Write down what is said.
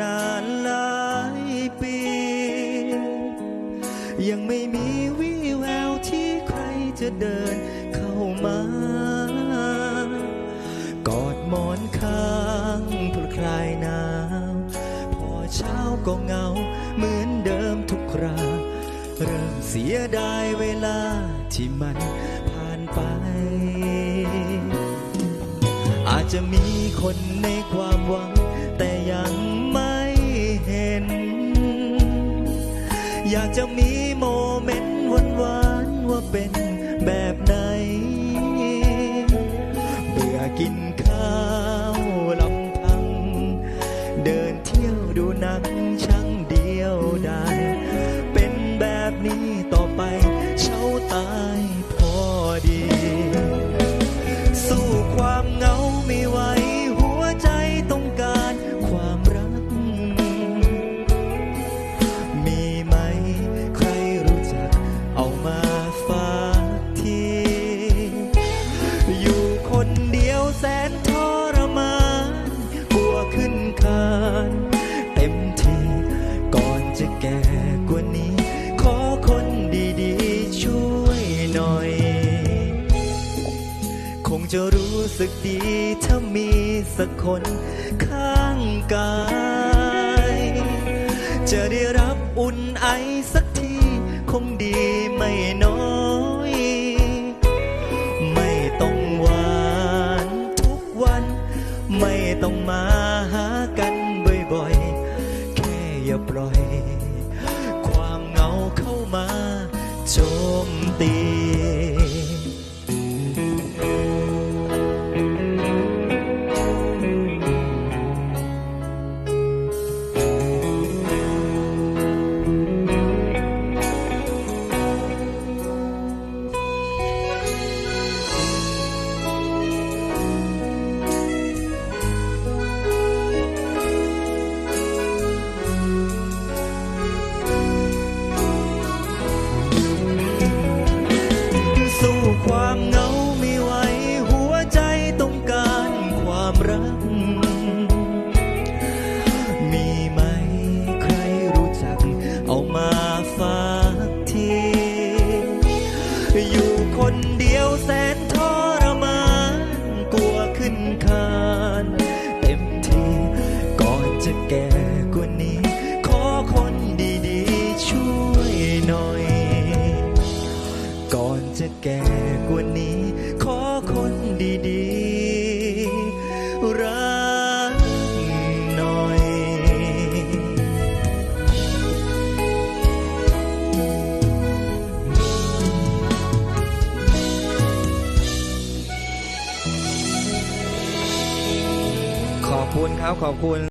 นานหลายปี ยังไม่มีวี่แววที่ใครจะเดินเข้ามากอดหมอนข้างเพื่อคลายหนาวพอเช้าก็เงาเหมือนเดิมทุกคราเริ่มเสียดายเวลาที่มันผ่านไป อาจจะมีคนในความหวัง อยากจะมีโมเมนต์หวานๆว่าเป็นแบบไหนเบื่อกินขานเต็มทีก่อนจะแก่กว่านี้ ขอคนดีๆ ช่วยหน่อย คงจะรู้สึกดีถ้ามีสักคนข้างกาย จะได้รับอุ่นไอสัก จะแก่กว่านี้ ขอคนดีๆ ช่วยหน่อย ก่อนจะแก่กว่านี้ ขอคนดีๆ รักหน่อย ขอบคุณครับ ขอบคุณ